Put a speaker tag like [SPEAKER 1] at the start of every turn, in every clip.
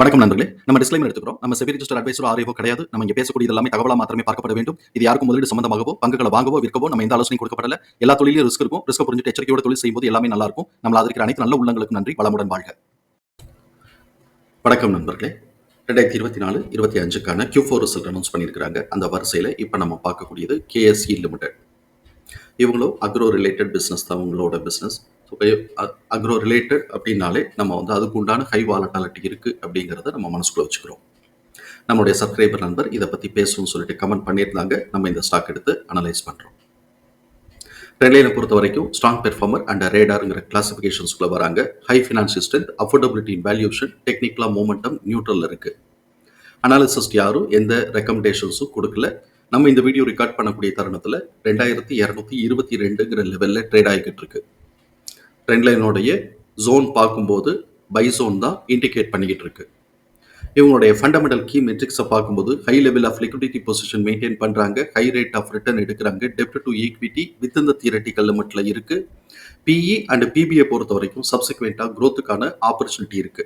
[SPEAKER 1] வணக்கம் நண்பர்களே. நம்ம டிஸ்க்ளைமர் எடுத்துக்கிறோம். நம்ம செபி ரிஜிஸ்டர் அட்வைசர் ஆரியோ கிடையாது. நம்ம இங்க பேசக்கூடிய எல்லாமே தகவலா மாத்திரமே பார்க்கப்பட வேண்டும். இது யாருக்கும் முதலீடு சம்பந்தமாகவோ பங்குகளை வாங்கவோ விற்கவோ நம்ம எந்த ஆலோசனை கொடுக்கப்படல. எல்லா தொழிலும் ரிஸ்க் இருக்கும். ரிஸ்க் புரிஞ்சுட்டு எச்சரிக்கையோட தொழில் செய்யும்போது எல்லாமே நல்லா இருக்கும். நம்ம அதற்கு அனைத்து நல்ல உள்ளங்களுக்கு நன்றி. வளமுடன் வாழ்க. வணக்கம் நண்பர்களே. ரெண்டாயிரத்தி இருபத்தி நாலு இருபத்தி அஞ்சுக்கான கியூ ஃபோர் ரிசல்ட் அனௌன்ஸ் பண்ணியிருக்கிறாங்க. அந்த வரிசையில் இப்போ நம்ம பார்க்கக்கூடியது கேஎஸ்இ லிமிடெட் இவங்களும் அக்ரோ ரிலேட்டட் பிஸ்னஸ் தான். உங்களோட பிஸ்னஸ் ஸோ அக்ரோ ரிலேட்டட் அப்படின்னாலே நம்ம வந்து அதுக்கு உண்டான ஹை வாலட்டாலிட்டி இருக்குது அப்படிங்கிறத நம்ம மனசுக்குள்ள வச்சுக்கிறோம். நம்மளுடைய சப்ஸ்கிரைபர் நண்பர் இதை பற்றி பேசணும்னு சொல்லிட்டு கமெண்ட் பண்ணியிருந்தாங்க. நம்ம இந்த ஸ்டாக் எடுத்து அனலைஸ் பண்ணுறோம் ரெண்டையில பொறுத்த வரைக்கும் ஸ்ட்ராங் பெர்ஃபார்மர் அண்ட் ரேடாருங்கிற கிளாசிஃபிகேஷன்ஸ்குள்ள வராங்க. High financial strength affordability valuation டெக்னிக்கலாக மூமெண்டம் நியூட்ரலில் இருக்கு. அனாலிசிஸ்ட் யாரும் எந்த ரெக்கமெண்டேஷன்ஸும் கொடுக்கல. நம்ம இந்த வீடியோ ரெக்கார்ட் பண்ணக்கூடிய தருணத்தில் ரெண்டாயிரத்தி இரநூத்தி இருபத்தி ரெண்டுங்கிற லெவலில் ட்ரேட் ஆகிக்கிட்டு இருக்கு. ட்ரெண்ட் லைனுடைய ஜோன் பார்க்கும்போது பை ஜோன் தான் இண்டிகேட் பண்ணிக்கிட்டு இருக்கு. இவங்களுடைய ஃபண்டமெண்டல் கீ மெட்ரிக்ஸை பார்க்கும்போது high level of liquidity position maintain பண்ணுறாங்க ஹை ரேட் ஆஃப் ரிட்டர்ன் எடுக்கிறாங்க டெப்ட் டு ஈக்விட்டி வித் இந்த தியரட்டிக்கல் லிமிட்டில் இருக்கு. PE and P B I பொறுத்த வரைக்கும் சப்சிக்வெண்ட்டாக க்ரோத்துக்கான ஆப்பர்ச்சுனிட்டி இருக்கு.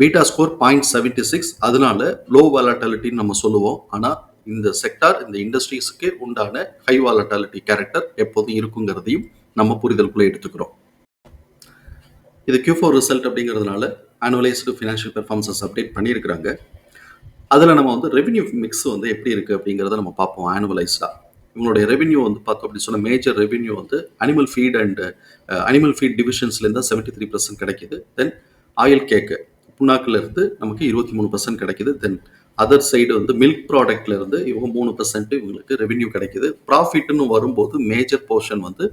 [SPEAKER 1] Beta score point seventy six அதனால லோ வாலட்டாலிட்டின்னு நம்ம சொல்லுவோம். ஆனால் இந்த செக்டார் இந்த இண்டஸ்ட்ரீஸுக்கு உண்டான ஹை வாலட்டாலிட்டி கேரக்டர் எப்போதும் இருக்குங்கிறதையும் நம்ம புரிதலுக்குள்ளே எடுத்துக்கிறோம். இது கியூ ஃபோர் ரிசல்ட் அப்படிங்கிறதுனால ஆனுவலைஸ்டு ஃபினான்ஷியல் பெர்ஃபார்மன்ஸஸ் அப்டேட் பண்ணியிருக்கிறாங்க. அதில் நம்ம வந்து ரெவென்யூ மிக்ஸ் வந்து எப்படி இருக்குது அப்படிங்கிறத நம்ம பார்ப்போம் ஆனுவலைஸ்டாக இவங்களுடைய ரெவென்யூ வந்து பார்த்தோம் அப்படின்னு சொன்னால் மேஜர் ரெவென்யூ வந்து animal feed and animal feed டிவிஷன்ஸ்லேருந்து seventy three percent கிடைக்குது. தென் ஆயில் கேக்கு புண்ணாக்குலேருந்து நமக்கு இருபத்தி மூணு பர்சன்ட் கிடைக்குது. தென் அதர் சைடு வந்து மில்க் ப்ராடக்ட்லேருந்து இவங்க மூணு பர்சன்ட் இவங்களுக்கு ரெவென்யூ கிடைக்குது. ப்ராஃபிட்னு வரும்போது மேஜர் போர்ஷன் வந்து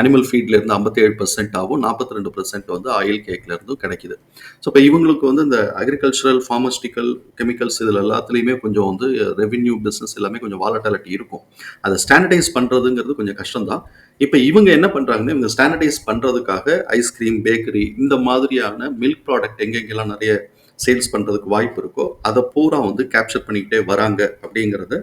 [SPEAKER 1] அனிமல் ஃபீட்லேருந்து ஐம்பத்தேழு ஐம்பத்தி ஏழு பர்சன்ட் ஆகும் நாற்பத்தி ரெண்டு பர்சன்ட் வந்து ஆயில் கேக்லேருந்தும் கிடைக்குது. ஸோ இப்போ இவங்களுக்கு வந்து இந்த அக்ரிகல்ச்சரல் ஃபார்மஸ்டிக்கல் கெமிக்கல்ஸ் இதில் எல்லாத்துலேயுமே கொஞ்சம் வந்து ரெவென்யூ பிஸ்னஸ் எல்லாமே கொஞ்சம் வாலட்டாலிட்டி இருக்கும். அதை ஸ்டாண்டர்டைஸ் பண்ணுறதுங்கிறது கொஞ்சம் கஷ்டம்தான். இப்போ இவங்க என்ன பண்ணுறாங்கன்னா இவங்க ஸ்டாண்டர்டைஸ் பண்ணுறதுக்காக ஐஸ்கிரீம் பேக்கரி இந்த மாதிரியான மில்க் ப்ராடக்ட் எங்கெங்கெல்லாம் நிறைய சேல்ஸ் பண்ணுறதுக்கு வாய்ப்பு இருக்கோ அதை பூரா வந்து கேப்சர் பண்ணிக்கிட்டே வராங்க அப்படிங்கிறத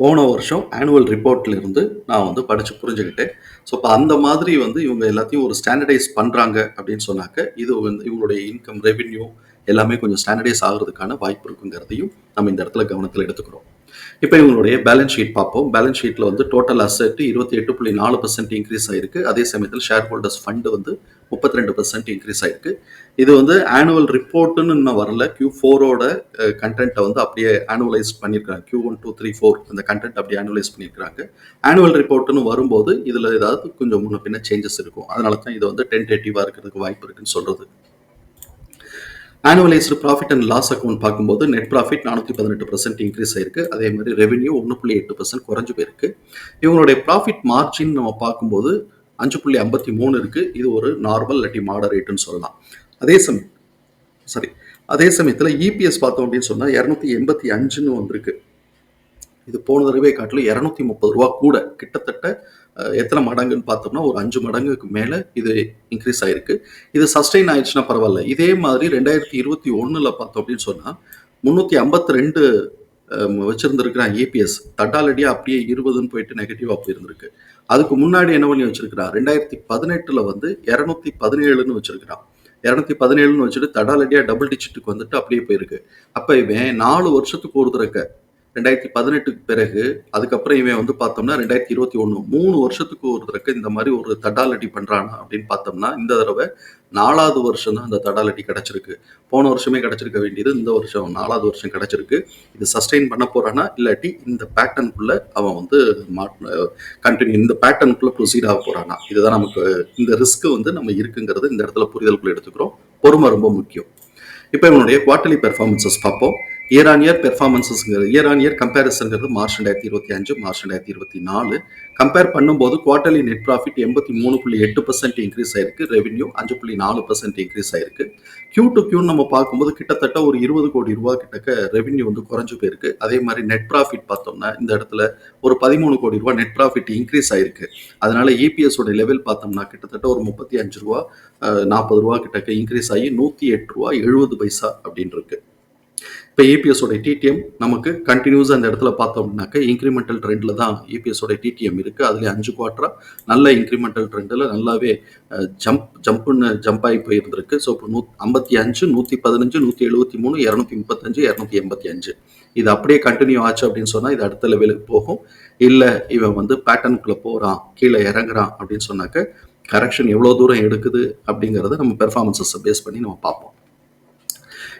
[SPEAKER 1] போன வருஷம் ஆனுவல் ரிப்போர்ட்லேருந்து நான் வந்து படித்து புரிஞ்சுக்கிட்டேன். ஸோ இப்போ அந்த மாதிரி வந்து இவங்க எல்லாத்தையும் ஒரு ஸ்டாண்டர்டைஸ் பண்ணுறாங்க அப்படின்னு சொன்னாக்க இது வந்து இவங்களுடைய இன்கம் ரெவின்யூ எல்லாமே கொஞ்சம் ஸ்டாண்டர்டைஸ் ஆகிறதுக்கான வாய்ப்பு இருக்குங்கிறதையும் நம்ம இந்த இடத்துல கவனத்தில் எடுத்துக்கிறோம். இப்போ இவங்களுடைய பேலன்ஸ் ஷீட் பார்ப்போம். பேலன்ஸ் ஷீட்டில் வந்து டோட்டல் அசெட் இருபத்தி எட்டு புள்ளி நாலு பர்சன்ட் இன்க்ரீஸ் ஆயிருக்கு. அதே சமயத்தில் ஷேர் ஹோல்டர்ஸ் ஃபண்டு வந்து முப்பத்தி ரெண்டு பர்சன்ட் இன்க்ரீஸ் ஆயிருக்கு. இது வந்து ஆனுவல் ரிப்போர்ட்டுன்னு இன்னும் வரல. கியூ ஃபோரோட கண்டென்ட்டை வந்து அப்படியே ஆனுவலைஸ் பண்ணியிருக்காங்க Q one two three four அந்த கண்டென்ட் அப்படியே ஆனுவலைஸ் பண்ணியிருக்காங்க ஆனுவல் ரிப்போர்ட்டுன்னு வரும்போது இதில் ஏதாவது கொஞ்சம் முன்ன பின்ன சேஞ்சஸ் இருக்கும். அதனால தான் இது வந்து டென்டேட்டிவாக இருக்கிறதுக்கு வாய்ப்பு இருக்குன்னு சொல்கிறது annualised profit and loss account பார்க்கும்போது நெட் ப்ராஃபிட் நானூற்றி பதினெட்டு பர்சன்ட் இன்க்ரீஸ் ஆயிருக்கு. அதே மாதிரி ரெவென்யூ ஒன்று புள்ளி எட்டு பர்சன்ட் குறைஞ்சு போயிருக்கு. இவங்களுடைய ப்ராஃபிட் மார்ஜின் நம்ம பார்க்கும்போது அஞ்சு புள்ளி ஐம்பத்தி மூணு இருக்கு. இது ஒரு நார்மல் இல்லாட்டி மாடரேட்டுன்னு சொல்லலாம். அதே சமயம் சாரி அதே சமயத்தில் இபிஎஸ் பார்த்தோம் அப்படின்னு சொன்னால் இரநூத்தி எண்பத்தி அஞ்சுன்னு வந்திருக்கு. இது போன தடவை காட்டிலும் இரநூத்தி முப்பது ரூபா கூட கிட்டத்தட்ட எத்தனை மடங்குன்னு பார்த்தோம்னா ஒரு அஞ்சு மடங்குக்கு மேலே இது இன்க்ரீஸ் ஆயிருக்கு. இது சஸ்டெயின் ஆயிடுச்சுன்னா பரவாயில்ல. இதே மாதிரி ரெண்டாயிரத்தி இருபத்தி ஒன்றில் பார்த்தோம் அப்படின்னு சொன்னால் முந்நூற்றி ஐம்பத்தி ரெண்டு வச்சிருந்திருக்கிறான் ஏபிஎஸ் தட்டாலடியாக அப்படியே இருபதுன்னு போயிட்டு நெகட்டிவாக போயிருந்திருக்கு. அதுக்கு முன்னாடி என்ன பண்ணி வச்சிருக்கிறான் ரெண்டாயிரத்தி பதினெட்டுல வந்து இரநூத்தி பதினேழுன்னு வச்சிருக்கிறான் இரநூத்தி பதினேழுன்னு வச்சுட்டு தடாலடியா டபுள் டிஜிட்டுக்கு வந்துட்டு அப்படியே போயிருக்கு. அப்ப இவன் நாலு வருஷத்துக்கு ஒரு தடக்க ரெண்டாயிரத்தி பதினெட்டுக்கு பிறகு அதுக்கப்புறம் இவன் வந்து பார்த்தோம்னா ரெண்டாயிரத்தி இருபத்தி ஒன்று மூணு வருஷத்துக்கு ஒரு தடவை இந்த மாதிரி ஒரு தடாலடி பண்ணுறானா அப்படின்னு பார்த்தோம்னா இந்த தடவை நாலாவது வருஷம் தான் அந்த தடாலடி கிடச்சிருக்கு. போன வருஷமே கிடச்சிருக்க வேண்டியது இந்த வருஷம் நாலாவது வருஷம் கிடச்சிருக்கு. இது சஸ்டெயின் பண்ண போறானா இல்லாட்டி இந்த பேட்டர்னுக்குள்ள அவன் வந்து கண்டினியூ இந்த பேட்டர்னுக்குள்ள ப்ரொசீட் ஆக போறானா? இதுதான் நமக்கு இந்த ரிஸ்க் வந்து நம்ம இருக்குங்கிறது இந்த இடத்துல புரிதலுக்குள்ள எடுத்துக்கிறோம். பொறுமை ரொம்ப முக்கியம். இப்போ இவனுடைய குவார்டர்லி பெர்ஃபார்மன்சஸ் பார்ப்போம். இயர் ஆன் இயர் பெர்ஃபார்மன்ஸஸ்ங்கிறது இயர் ஆன் இயர் கம்பேரிசன்ங்கிறது மார்ச் ரெண்டாயிரத்தி இருபத்தி அஞ்சு மார்ச் ரெண்டாயிரத்தி இருபத்தி நாலு. கம்பேர் பண்ணும்போது குவார்டர்லி நெட் ப்ராஃபிட் எண்பத்தி மூணு புள்ளி எட்டு பர்சன்ட் இன்க்ரீஸ் ஆயிருக்கு ரெவென்யூ அஞ்சு புள்ளி நாலு பர்சன்ட் இன்க்ரீஸ் ஆயிருக்கு. கியூ டு கியூ நம்ம பார்க்கும்போது கிட்டத்தட்ட ஒரு இருபது கோடி ரூபா கிட்டக்க ரெவென்யூ வந்து குறைஞ்சு போயிருக்கு. அதே மாதிரி நெட் ப்ராஃபிட் பார்த்தோம்னா இந்த இடத்துல ஒரு பதிமூணு கோடி ரூபா நெட் ப்ராஃபிட் இன்க்ரீஸ் ஆயிருக்கு. அதனால இபிஎஸோட லெவல் பார்த்தோம்னா கிட்டத்தட்ட ஒரு முப்பத்தி அஞ்சு ரூபா நாற்பது ரூபா கிட்டக்க இன்க்ரீஸ் ஆகி நூற்றி எட்டு ரூபா எழுபது பைசா அப்படின்னு இருக்கு இப்போ ஏபிஎஸோட டிடிஎம் நமக்கு கண்டினியூஸாக அந்த இடத்துல பார்த்தோம் அப்படின்னாக்க இன்க்ரிமெண்டல் ட்ரெண்டில் தான் ஏபிஎஸோட டிடிஎம் இருக்குது அதுலேயே அஞ்சு குவார்ட்டராக நல்ல இன்க்ரிமெண்டல் ட்ரெண்டில் நல்லாவே ஜம்ப் ஜம்ப்புன்னு ஜம்ப் ஆகி போயிருந்திருக்கு. ஸோ இப்போ நூ ஐம்பத்தி அஞ்சு நூற்றி பதினஞ்சு நூற்றி எழுபத்தி மூணு இரநூத்தி முப்பத்தஞ்சு இரநூத்தி எண்பத்தி அஞ்சு. இது அப்படியே கண்டினியூ ஆச்சு அப்படின்னு சொன்னால் இது அடுத்த லெவலுக்கு போகும். இல்லை இவன் வந்து பேட்டர்னுக்குள்ளே போகிறான் கீழே இறங்குறான் அப்படின்னு சொன்னாக்க கரெக்ஷன் எவ்வளோ தூரம் எடுக்குது அப்படிங்கிறத நம்ம பெர்ஃபார்மன்ஸஸை பேஸ் பண்ணி நம்ம பார்ப்போம்.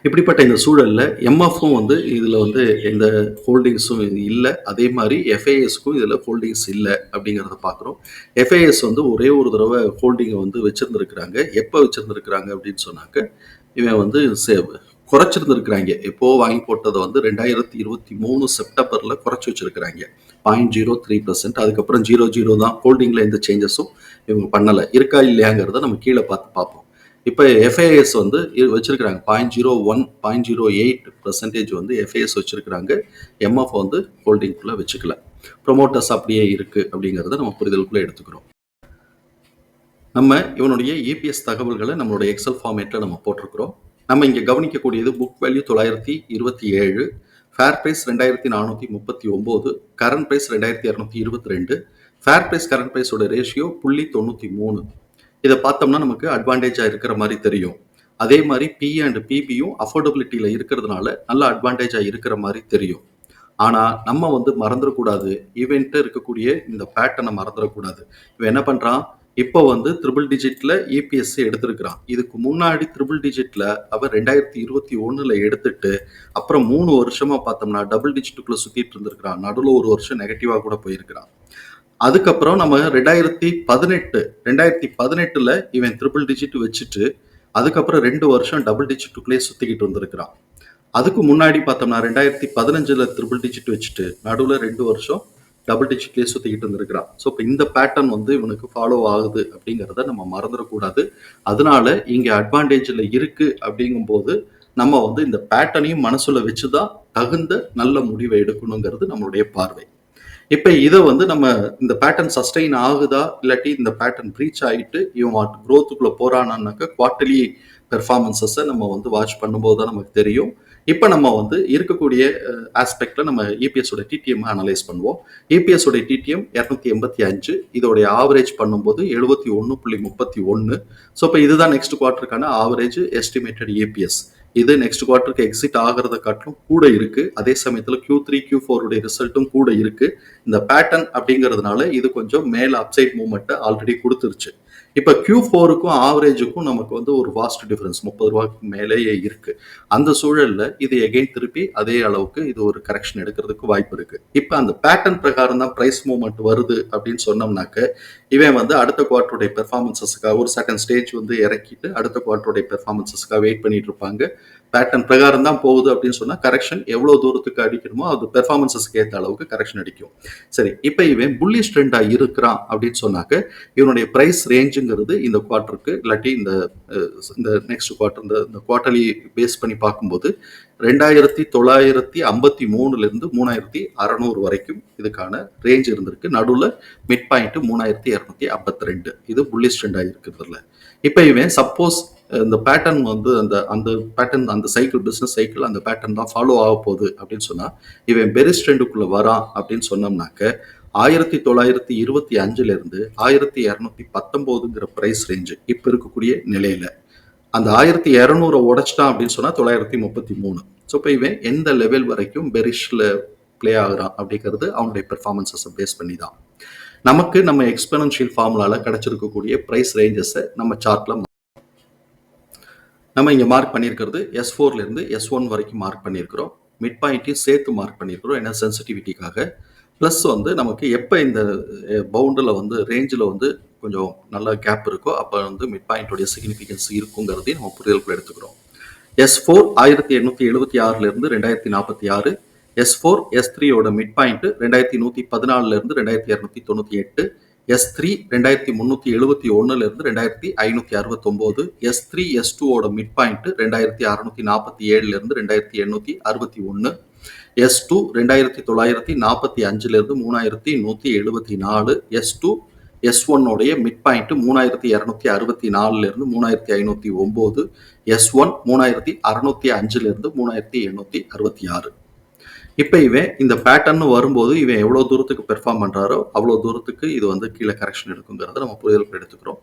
[SPEAKER 1] இப்படிப்பட்ட இந்த சூழலில் எம்எஃப்பும் வந்து இதில் வந்து எந்த ஹோல்டிங்ஸும் இல்லை. அதே மாதிரி எஃப்ஐஎஸ்க்கும் இதில் ஹோல்டிங்ஸ் இல்லை அப்படிங்கிறத பார்க்குறோம் எஃப்ஐஎஸ் வந்து ஒரே ஒரு தடவை ஹோல்டிங்கை வந்து வச்சுருந்துருக்குறாங்க. எப்போ வச்சுருந்துருக்குறாங்க அப்படின்னு சொன்னாக்க இவன் வந்து சேவ் குறைச்சிருந்துருக்குறாங்க. எப்போ வாங்கி போட்டதை வந்து ரெண்டாயிரத்தி இருபத்தி மூணு செப்டம்பரில் குறைச்சி வச்சுருக்குறாங்க. பாயிண்ட் ஜீரோ த்ரீ பர்சன்ட் அதுக்கப்புறம் ஜீரோ ஜீரோ தான் ஹோல்டிங்கில் எந்த சேஞ்சஸும் இவங்க பண்ணலை. இருக்கா இல்லையாங்கிறத நம்ம கீழே பார்த்து பார்ப்போம். இப்போ எஃப்ஐஎஸ் வந்து வச்சிருக்கிறாங்க. Point zero one point zero eight percentage வந்து எஃப்ஐஎஸ் வச்சிருக்கிறாங்க. எம்எஃப் வந்து ஹோல்டிங்குள்ளே வச்சுக்கல. ப்ரொமோட்டர்ஸ் அப்படியே இருக்கு அப்படிங்கிறத நம்ம புரிதலுக்குள்ளே எடுத்துக்கிறோம். நம்ம இவனுடைய இபிஎஸ் தகவல்களை நம்மளுடைய எக்ஸல் ஃபார்மேட்டில் நம்ம போட்டிருக்கிறோம். நம்ம இங்கே கவனிக்கக்கூடியது புக் வேல்யூ தொள்ளாயிரத்தி இருபத்தி ஏழு ஃபேர் ப்ரைஸ் ரெண்டாயிரத்தி நானூற்றி முப்பத்தி ஒம்பது கரண்ட் ப்ரைஸ் ரெண்டாயிரத்தி இரநூத்தி இருபத்தி ரெண்டு ஃபேர் ப்ரைஸ் கரண்ட் ப்ரைஸோட ரேஷியோ புள்ளி தொண்ணூற்றி மூணு. இதை பார்த்தோம்னா நமக்கு அட்வான்டேஜாக இருக்கிற மாதிரி தெரியும். அதே மாதிரி பி அண்ட் பிபியும் அஃபோர்டபிலிட்டியில் இருக்கிறதுனால நல்ல அட்வான்டேஜாக இருக்கிற மாதிரி தெரியும். ஆனால் நம்ம வந்து மறந்துடக்கூடாது. ஈவெண்ட்டு இருக்கக்கூடிய இந்த பேட்டனை மறந்துடக்கூடாது. இவன் என்ன பண்ணுறான் இப்போ வந்து த்ரிபிள் டிஜிட்டில் இபிஎஸ் எடுத்திருக்கிறான். இதுக்கு முன்னாடி த்ரிபிள் டிஜிட்டில் அவன் ரெண்டாயிரத்தி இருபத்தி ஒன்றில் எடுத்துட்டு அப்புறம் மூணு வருஷமாக பார்த்தோம்னா டபுள் டிஜிட்டுக்குள்ளே சுற்றிட்டு இருந்திருக்கிறான். நடுவில் ஒரு வருஷம் நெகட்டிவாக கூட போயிருக்கிறான். அதுக்கப்புறம் நம்ம ரெண்டாயிரத்தி பதினெட்டு ரெண்டாயிரத்தி பதினெட்டுல இவன் ட்ரிபிள் டிஜிட் வச்சுட்டு அதுக்கப்புறம் ரெண்டு வருஷம் டபுள் டிஜிட்டுக்குள்ளேயே சுத்திக்கிட்டு வந்திருக்கிறான். அதுக்கு முன்னாடி பார்த்தோம்னா ரெண்டாயிரத்தி பதினஞ்சுல ட்ரிபிள் டிஜிட் வச்சுட்டு நடுவில் ரெண்டு வருஷம் டபுள் டிஜிட்லேயே சுற்றிக்கிட்டு இருந்திருக்கிறான் ஸோ இப்போ இந்த பேட்டர்ன் வந்து இவனுக்கு ஃபாலோ ஆகுது அப்படிங்கிறத நம்ம மறந்துடக்கூடாது. அதனால இங்கே அட்வான்டேஜில் இருக்குது அப்படிங்கும்போது நம்ம வந்து இந்த பேட்டர்னையும் மனசுல வச்சு தான் தகுந்த நல்ல முடிவை எடுக்கணுங்கிறது நம்மளுடைய பார்வை. இப்போ இதை வந்து நம்ம இந்த பேட்டர்ன் சஸ்டெயின் ஆகுதா? இல்லாட்டி இந்த பேட்டர்ன் ப்ரீச் ஆகிட்டு இவன் க்ரோத்துக்குள்ளே போகிறானான்னாக்க குவார்ட்டர்லி பெர்ஃபார்மன்சஸை நம்ம வந்து வாட்ச் பண்ணும்போது தான் நமக்கு தெரியும். இப்போ நம்ம வந்து இருக்கக்கூடிய ஆஸ்பெக்ட்ல நம்ம இபிஎஸோட டிடிஎம் அனலைஸ் பண்ணுவோம். இபிஎஸோட டிடிஎம் இரநூத்தி எண்பத்தி அஞ்சு இதோடைய ஆவரேஜ் பண்ணும்போது எழுபத்தி ஒன்று புள்ளி முப்பத்தி ஒன்று ஸோ இப்போ இதுதான் நெக்ஸ்ட் குவார்ட்டருக்கான ஆவரேஜ் எஸ்டிமேட்டட் ஏபிஎஸ் இது நெக்ஸ்ட் குவார்ட்டருக்கு எக்ஸிட் ஆகிறத காட்டிலும் கூட இருக்கு. அதே சமயத்தில் கியூ த்ரீ கியூ ஃபோருடைய ரிசல்ட்டும் கூட இருக்கு. இந்த பேட்டர்ன் அப்படிங்கிறதுனால இது கொஞ்சம் மேல அப்சைட் மூவ்மெண்ட்டை ஆல்ரெடி கொடுத்துருச்சு. இப்போ கியூ ஃபோருக்கும் ஆவரேஜுக்கும் நமக்கு வந்து ஒரு வாஸ்ட் டிஃபரன்ஸ் முப்பது ரூபாய்க்கு மேலேயே இருக்கு. அந்த சூழலில் இது எகைன் திருப்பி அதே அளவுக்கு இது ஒரு கரெக்ஷன் எடுக்கிறதுக்கு வாய்ப்பு இருக்கு. இப்போ அந்த பேட்டர்ன் பிரகாரம் தான் ப்ரைஸ் மூவ்மெண்ட் வருது அப்படின்னு சொன்னோம்னாக்க இவன் வந்து அடுத்த குவார்டருடைய பெர்ஃபார்மன்சஸ்க்காக ஒரு செகண்ட் ஸ்டேஜ் வந்து இறக்கிட்டு அடுத்த குவார்டருடைய பெர்ஃபார்மன்சஸ்க்காக வெயிட் பண்ணிட்டு இருப்பாங்க. பேட்டர்ன் பிரகாரம் தான் போகுது அப்படின்னு சொன்னால் கரெக்ஷன் எவ்வளோ தூரத்துக்கு அடிக்கணுமோ அது பெர்ஃபார்மன்ஸஸ்க்கு ஏற்ற அளவுக்கு கரெக்ஷன் அடிக்கும். சரி இப்போ இவன் புள்ளி ஸ்ட்ரெண்டாக இருக்கிறான் அப்படின்னு சொன்னாக்க இவனுடைய ப்ரைஸ் ரேஞ்சுங்கிறது இந்த குவார்ட்டருக்கு இல்லாட்டி இந்த இந்த நெக்ஸ்ட் குவார்ட்டர் இந்த இந்த குவார்ட்டர்லி பேஸ் பண்ணி பார்க்கும்போது ரெண்டாயிரத்தி தொள்ளாயிரத்தி ஐம்பத்தி மூணுலேருந்து மூணாயிரத்தி அறநூறு வரைக்கும் இதுக்கான ரேஞ்ச் இருந்திருக்கு. நடுவில் மிட் பாயிண்ட்டு மூணாயிரத்தி இரநூத்தி ஐம்பத்தி ரெண்டு. இது புள்ளி ஸ்ட்ரெண்டாக இருக்கிறதுல. இப்போ இவன் சப்போஸ் இந்த பேட்டர்ன் வந்து அந்த அந்த பேட்டர்ன் அந்த சைக்கிள் பிஸ்னஸ் சைக்கிள் அந்த பேட்டர்ன் தான் ஃபாலோ ஆக போகுது அப்படின்னு சொன்னால் இவன் பெரிஸ் ட்ரெண்டுக்குள்ளே வரான் அப்படின்னு சொன்னோம்னாக்க ஆயிரத்தி தொள்ளாயிரத்தி இருபத்தி அஞ்சுலேருந்து ஆயிரத்தி இரநூத்தி பத்தொம்போதுங்கிற ப்ரைஸ் ரேஞ்சு இப்போ இருக்கக்கூடிய நிலையில். அந்த ஆயிரத்தி இரநூறை உடைச்சிட்டான் அப்படின்னு சொன்னால் தொள்ளாயிரத்தி முப்பத்தி மூணு. ஸோ இப்போ இவன் எந்த லெவல் வரைக்கும் பெரிஷில் ப்ளே ஆகுறான் அப்படிங்கிறது அவனுடைய பெர்ஃபார்மன்ஸஸை பேஸ் பண்ணி தான் நமக்கு நம்ம எக்ஸ்பெனன்ஷியல் ஃபார்முலாவில் கிடச்சிருக்கக்கூடிய ப்ரைஸ் ரேஞ்சஸை நம்ம சார்ட்டில் நம்ம இங்கே மார்க் பண்ணியிருக்கிறது எஸ் ஃபோர்லேருந்து எஸ் ஒன் வரைக்கும் மார்க் பண்ணியிருக்கிறோம். மிட் பாயிண்ட்டையும் சேர்த்து மார்க் பண்ணியிருக்கிறோம் ஏன்னா சென்சிட்டிவிட்டிக்காக ப்ளஸ் வந்து நமக்கு எப்போ இந்த பவுண்டில் வந்து ரேஞ்சில் வந்து கொஞ்சம் நல்ல கேப் இருக்கோ அப்போ வந்து மிட் பாயிண்ட்டோடைய சிக்னிஃபிகன்ஸ் இருக்குங்கிறதையும் நம்ம புரிதலுக்குள்ள எடுத்துக்கிறோம். எஸ் ஃபோர் ஆயிரத்தி எண்ணூற்றி எழுபத்தி ஆறுலேருந்து ரெண்டாயிரத்தி நாற்பத்தி ஆறு. எஸ் ஃபோர் எஸ் த்ரீயோட மிட் பாயிண்ட் ரெண்டாயிரத்தி நூற்றி பதினாலுலேருந்து ரெண்டாயிரத்தி இரநூத்தி தொண்ணூற்றி எட்டு. எஸ் த்ரீ ரெண்டாயிரத்தி முந்நூற்றி எழுபத்தி ஒன்றுலேருந்து ரெண்டாயிரத்தி ஐநூற்றி அறுபத்தொம்போது எஸ் த்ரீ எஸ் டூவோட மிட் பாயிண்ட் ரெண்டாயிரத்தி அறுநூற்றி நாற்பத்தி ஏழுலேருந்து ரெண்டாயிரத்தி எண்ணூற்றி அறுபத்தி ஒன்று எஸ் டூ ரெண்டாயிரத்தி தொள்ளாயிரத்தி நாற்பத்தி அஞ்சுலேருந்து மூணாயிரத்தி நூற்றி எழுபத்தி நாலு எஸ் டூ எஸ் ஒன்னுடைய மிட் பாயிண்ட் மூணாயிரத்தி இரநூத்தி அறுபத்தி நாலுலேருந்து மூணாயிரத்தி ஐநூற்றி ஒம்பது எஸ் ஒன் மூணாயிரத்தி அறுநூத்தி அஞ்சுலேருந்து மூணாயிரத்தி எண்ணூற்றி அறுபத்தி ஆறு. இப்போ இவன் இந்த பேட்டர்ன் வரும்போது இவன் எவ்வளோ தூரத்துக்கு பெர்ஃபார்ம் பண்ணுறாரோ அவ்வளோ தூரத்துக்கு இது வந்து கீழே கரெக்ஷன் எடுக்குங்கிறத நம்ம புரிதலுக்கு எடுத்துக்கிறோம்.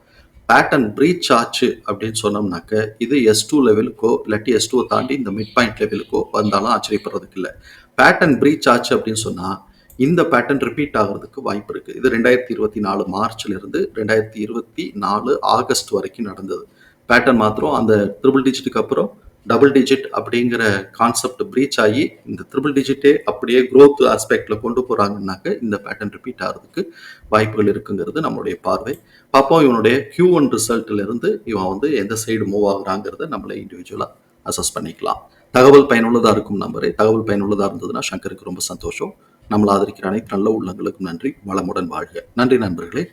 [SPEAKER 1] பேட்டர்ன் ப்ரீச் ஆச்சு அப்படின்னு சொன்னோம்னாக்க இது எஸ் டூ லெவலுக்கோ இல்லாட்டி எஸ் டூவை தாண்டி இந்த மிட் பாயிண்ட் லெவலுக்கோ வந்தாலும் ஆச்சரியப்படுறதுக்கு இல்லை. பேட்டர்ன் ப்ரீச் ஆச்சு அப்படின்னு சொன்னால் இந்த பேட்டர்ன் ரிப்பீட் ஆகிறதுக்கு வாய்ப்பு இருக்குது இது ரெண்டாயிரத்தி இருபத்தி நாலு மார்ச்லேருந்து ரெண்டாயிரத்தி இருபத்தி நாலு ஆகஸ்ட் வரைக்கும் நடந்தது. பேட்டர்ன் மாத்திரம் அந்த ட்ரிபிள் டிஜிட்டுக்கு அப்புறம் டபுள் டிஜிட் அப்படிங்கிற கான்செப்ட் ப்ரீச் ஆகி இந்த ட்ரிபிள் டிஜிட்டே அப்படியே க்ரோத் ஆஸ்பெக்டில் கொண்டு போகிறாங்கன்னாக்க இந்த பேட்டர்ன் ரிப்பீட் ஆகிறதுக்கு வாய்ப்புகள் இருக்குங்கிறது நம்மளுடைய பார்வை. பார்ப்போம் இவனுடைய கியூ ஒன் ரிசல்ட்ல இருந்து இவன் வந்து எந்த சைடு மூவ் ஆகுறாங்கிறத நம்மளே இண்டிவிஜுவலாக அசஸ் பண்ணிக்கலாம். தகவல் பயனுள்ளதாக இருக்கும் நம்பரே தகவல் பயனுள்ளதாக இருந்ததுன்னா சங்கருக்கு ரொம்ப சந்தோஷம். நம்மளை ஆதரிக்கிற அனைத்து நல்ல உள்ளங்களுக்கும் நன்றி. வளமுடன் வாழ்க. நன்றி நண்பர்களே.